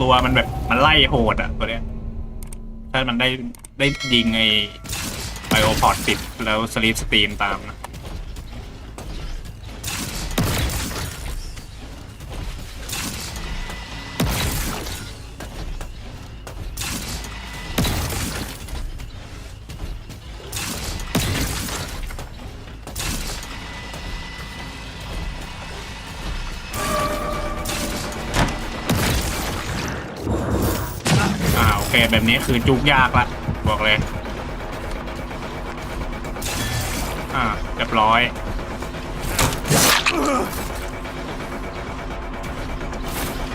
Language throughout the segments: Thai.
ตัวมันแบบมันไล่โหดอะตัวเนี้ย ถ้ามันได้ได้ยิงไอ้ไบโอพอร์ตติดแล้วสลีปสตรีมตามนะ แบบนี้คือจุกยากละ บอกเลย อ่าเรียบร้อย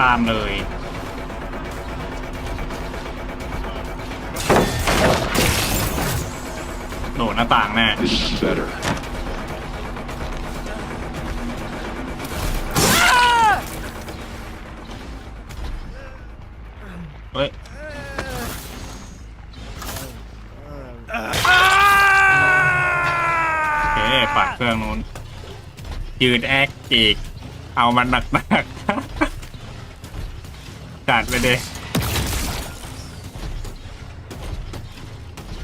ตามเลยโดดหน้าต่างแน่ เครื่องนู้นยืดแอคอีก เอามันหนักหนักจัดไปเลย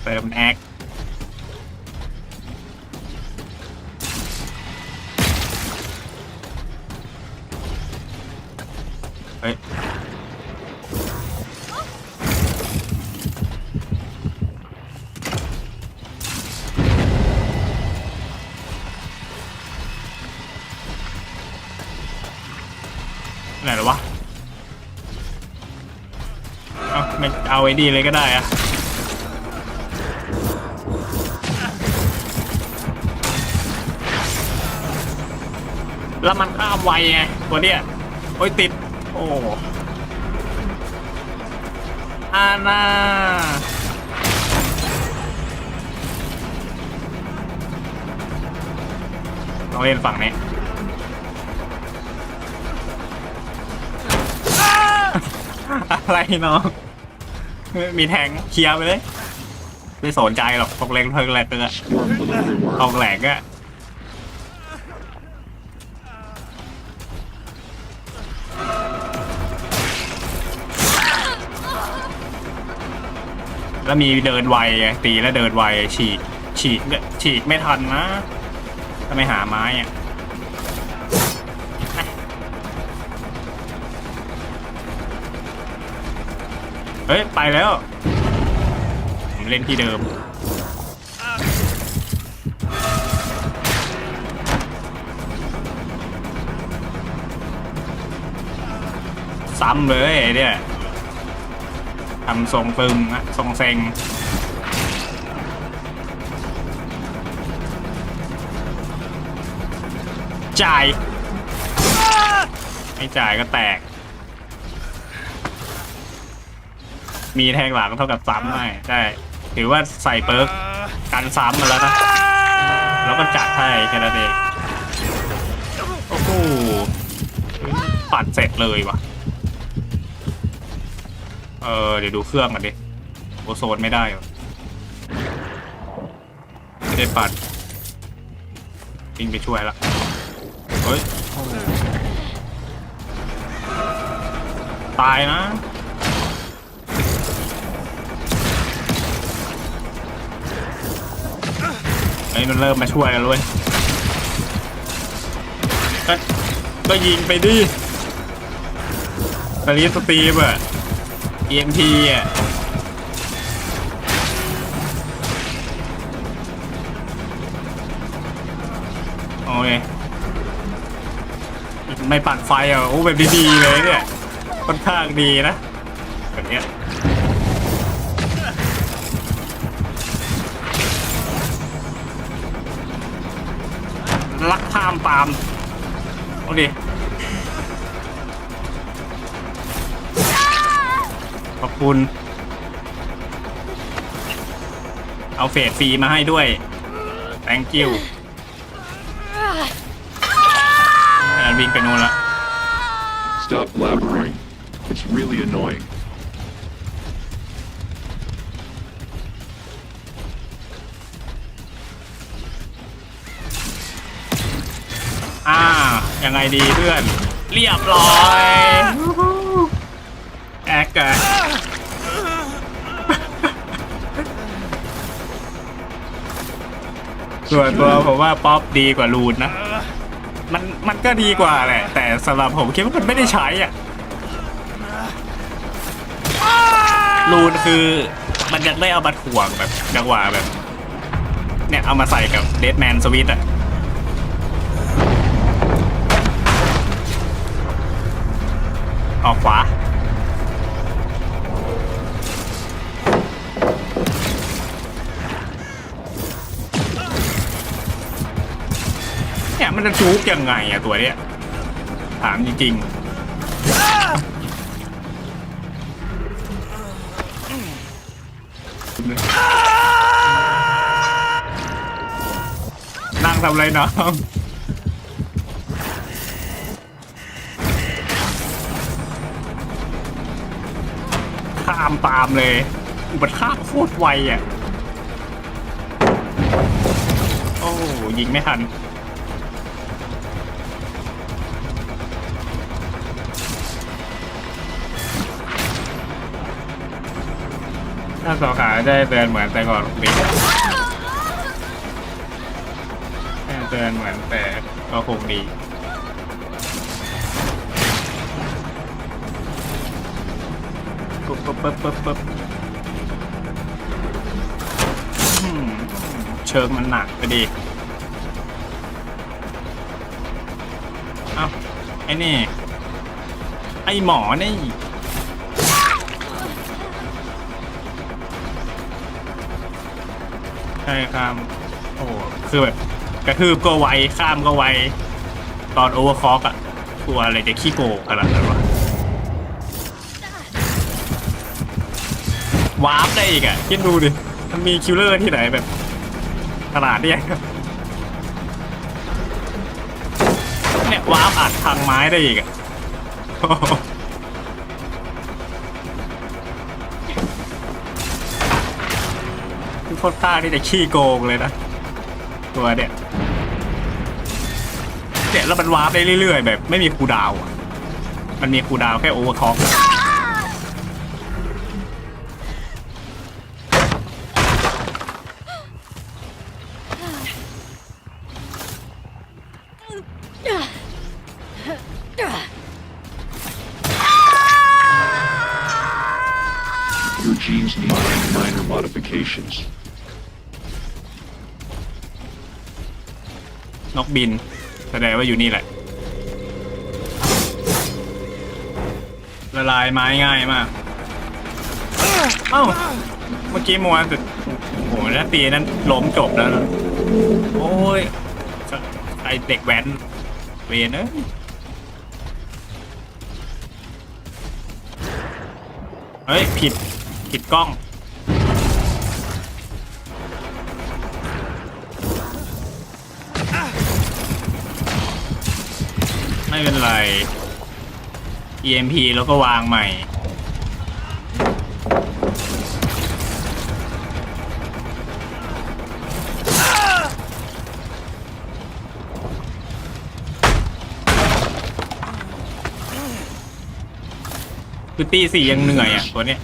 เติมแอคเฮ้ย เอาไอ้ดีเลยก็ได้อะแล้วมันข้ามไวไงตัวเนี้ยโอ้ยติด โอ้อาน่าต้องเล่นฝั่งนี้อะไรน้อง มีแทงเคลียร์ไปเลย ไม่สนใจหรอกตกเล็งเพิงแหลกเอะ Storm delivery ตกแหลกอะแล้วมีเดินไวตีแล้วเดินไวฉีกฉีกฉีกไม่ทันนะถ้าไม่หาไม้อะ เฮ้ย ไปแล้ว ผมเล่นที่เดิม ซ้ำเลยไอ้เนี่ยทำทรงตึงอะทรงเซ็งจ่าย ไม่จ่ายก็แตก มีแทงหลังเท่ากับซ้ำให้ใช่ถือว่าใส่เปิร์กกันซ้ำมาแล้วนะ แล้วก็จัดให้แค่นั้นเองโอ้โหปัดเสร็จเลยวะเออเดี๋ยวดูเครื่องกันดิโอโซนไม่ได้หรอไม่ได้ปัดวิ่งไปช่วยละเฮ้ยตายนะ เฮ้ยมันเริ่มมาช่วยแล้วเว้ยก็ก็ยิงไปดิสลีปสตรีมอะ EMP อะโอเคไม่ปัดไฟอะ โอ้แบบดีๆเลยเนี่ย ค่อนข้างดีนะ แบบเนี้ย ข้ามปามเอาดิขอบคุณ เอาเฟสฟรีมาให้ด้วย thank you อันวิ่งไปนู่นละ Stop blabbering. It's really annoying. ยังไงดีเพื่อน เรียบร้อยแอม็กกันส่วนตัวผมว่าป๊อปดีกว่ารูนนะ มันมันก็ดีกว่าแหละ แต่สำหรับผมคิดว่ามันไม่ได้ใช้อะรูนคือมันยังได้เอามาถ่วงแบบจังหวะแบบ เนี่ยเอามาใส่กับเดดแมนสวิตอะ ออกขวา เนี่ยมันจะจูกยังไงอะตัวเนี้ย ถามจริงๆนั่งทำอะไรน้องามตามเลยมันข้ามโคตรไวอะ โอ้ยิงไม่ทัน ถ้าสองขาได้เตือนเหมือนแต่ก่อนดีได้เตือนเหมือนแต่ก็คงดี ปุ๊บปุ๊บปุ๊บปุ๊บเชิงมันหนักก็ดี เอ้า ไอ้นี่ ไอ้หมอนี่ ใช่ครับ โอ้คือแบบกระทืบก็ไว ข้ามก็ไว ตอนโอเวอร์คอกอะตัวอะไรจะขี้โกงขนาดนั้น วาร์ปได้อีกอะคิดดูดิ มันมีคิลเลอร์ที่ไหนแบบขนาดเนี้ยเนี่ยวาร์ปอัดทางไม้ได้อีกอะโอ้โหคือค่อนข้างที่จะขี้โกงเลยนะ ตัวเนี่ยเนี่ยแล้วมันวาร์ปได้เรื่อยๆ แบบไม่มีคูดาวน์อะมันมีคูดาวแค่โอเวอร์คอก Your genes need minor modifications. นกบิน แสดงว่าอยู่นี่แหละ ละลายไม้ง่ายมาก เอ้า เมื่อกี้มัวแต่โอ้โหถ้าตีนั้นล้มจบแล้วนะโอ้ยไอเด็กแว้นเวนเอ้ยเฮ้ย ผิด ผิดกล้อง ไม่เป็นไร EMP แล้วก็วางใหม่ คือตีสี่ยังเหนื่อยอะตัวเนี้ย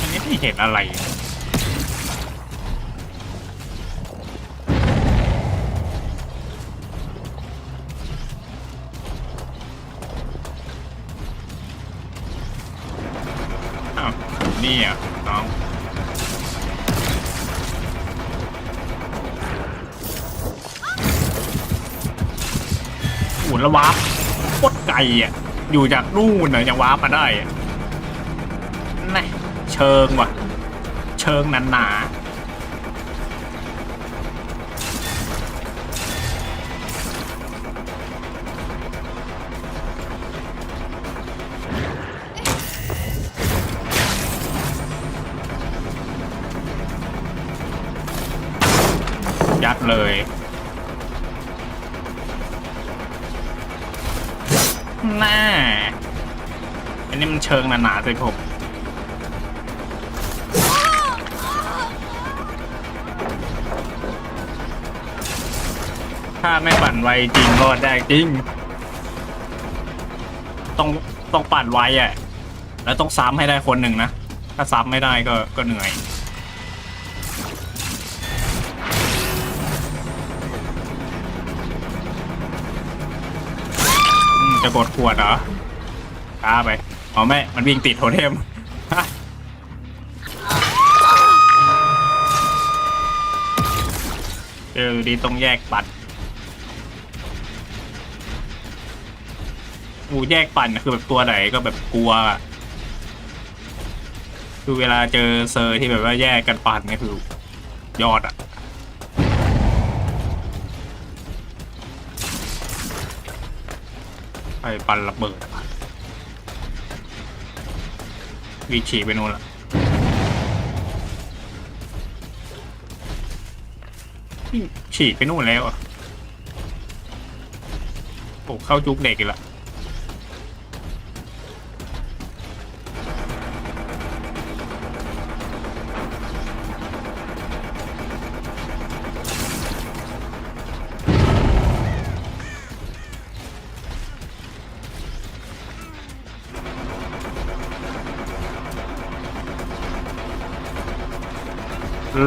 อันนี้ไม่เห็นอะไร นี่อะน้องโอ้โหแล้ววาร์ปโคตรไกลอะ อยู่จากนู่นน่ะยังวาร์ปมาได้อะน่เชิงว่ะ เชิงหนาหนา ยัดเลย น่า อันนี้มันเชิงหนาๆเลยผมถ้าไม่ปั่นไวจริงรอดได้จริง ต้องต้องปั่นไวอะ แล้วต้องซ้ำให้ได้คนหนึ่งนะ ถ้าซ้ำไม่ได้ก็ก็เหนื่อย จะกดขวดเหรอช้าไปอ๋อไม่ มันวิ่งติดโทเทมเจอดีต้องแยกปัดอูแยกปั่นคือแบบตัวไหนก็แบบกลัว คือเวลาเจอเซอร์ที่แบบว่าแยกกันปั่นนี่คือยอดอะ ไปปันระเบิดวีฉีไปนู่นละฉีกไปนู่นแล้วอะโอ้เข้าจุกเด็กอีกละ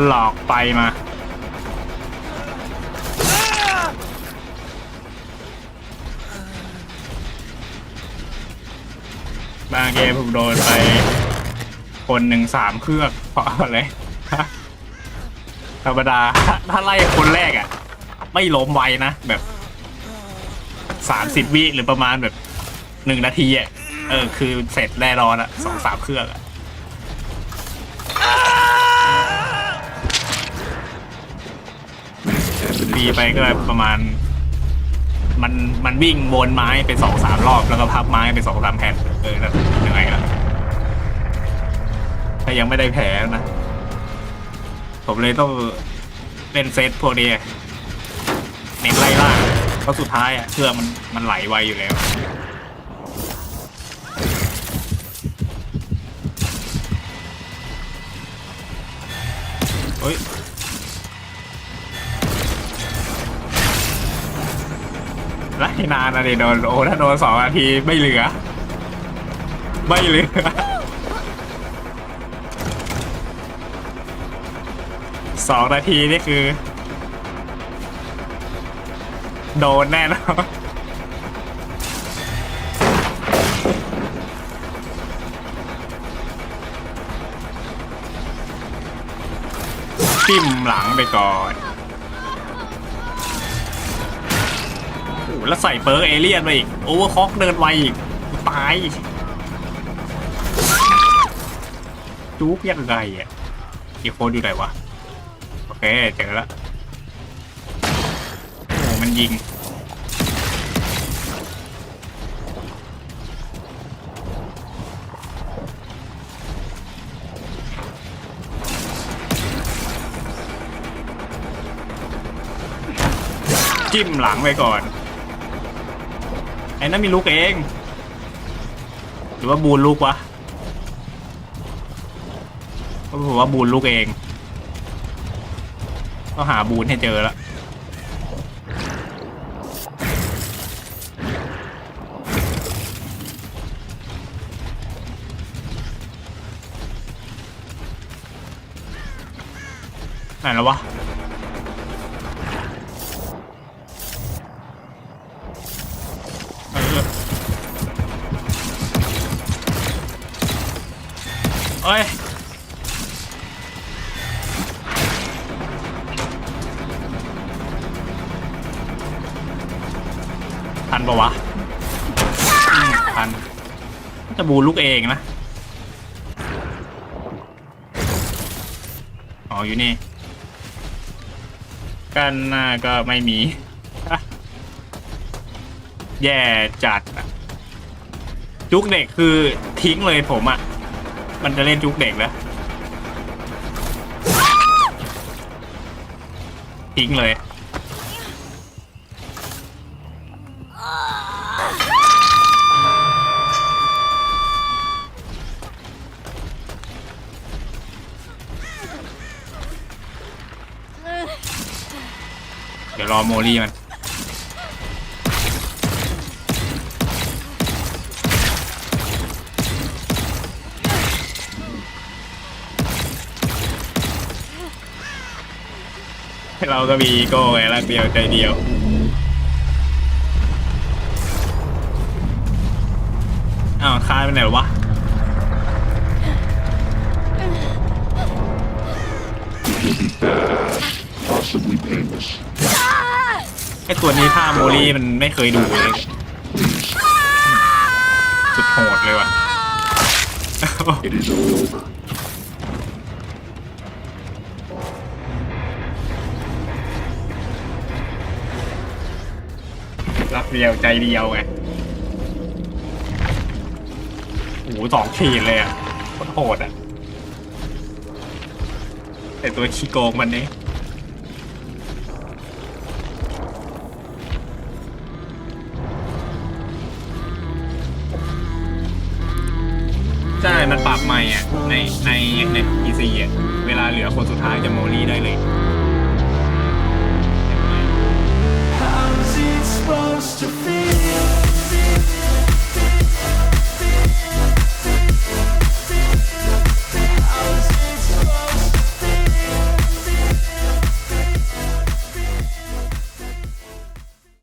หลอกไปมา บางเกมผมโดนไป คนหนึ่งสามเครื่องเพราะอะไรธรรมดา ถ้าไล่คนแรกอะ ไม่ล้มไวนะแบบสามสิบวิหรือประมาณแบบหนึ่งนาทีอะ เออ คือเสร็จแน่นอนอะสองสามเครื่องอะีไปก็ประมาณ มันมันวิ่งวนไม้ไปสองสามรอบแล้วก็พับไม้ไปสองสามแผ่นเออแล้วยังไงล่ะถ้ายังไม่ได้แผลนะผมเลยต้องเล่นเซตพวกนี้เน้นไล่ล่าเพราะสุดท้ายอะเครื่อมันมันไหลไวอยู่แล้วเฮ้ย ไล่นานนะเดี๋ยโดนโอ้ถ้าโดนสองนาทีไม่เหลือ ไม่เหลือสองนาทีนี่คือ โดนแน่นอนจิ้มหลังไปก่อน แล้วใส่เปิร์กเอเลี่ยนมาอีก โอเวอร์คอกเดินไวอีกตาย จุกยังไงอะอีโคดอยู่ไหนวะ โอเค เจอแล้วโอ้มันยิงจิ้มหลังไปก่อน ไอ้นั่นมีลูกเอง หรือว่าบูนลูกวะก็ผมว่าบูนลูกเองต้องหาบูนให้เจอล้วไหนแล้ววะ อ้ยทันปะวะทันจะบูลูกเองนะ อ๋อ อยู่นี่ กันหน้าก็ไม่มี แย่จัด จุกเด็กคือทิ้งเลยผมอะ่ะ มันจะเล่นจุกเด็กแล้วทิ้งเลย เดี๋ยวรอโมลี่มัน เราก็มีอีโก้ไงรักเดียวใจเดียว อ้าวค้ายไปไหนวะ It will be bad, possibly painless. ไอตัวนี้ท่าโมลี่มันไม่เคยดูเลย Please, สุดโหดเลยว่ะ เดียวใจเดียวไงโอ้โหสองขีดเลยอะโคตรโหดอะแต่ตัวขี้โกงมันนี่ใช่ มันปรับใหม่อะ ในในใน PC อะ เวลาเหลือคนสุดท้ายจะโมลี่ได้เลย to feet.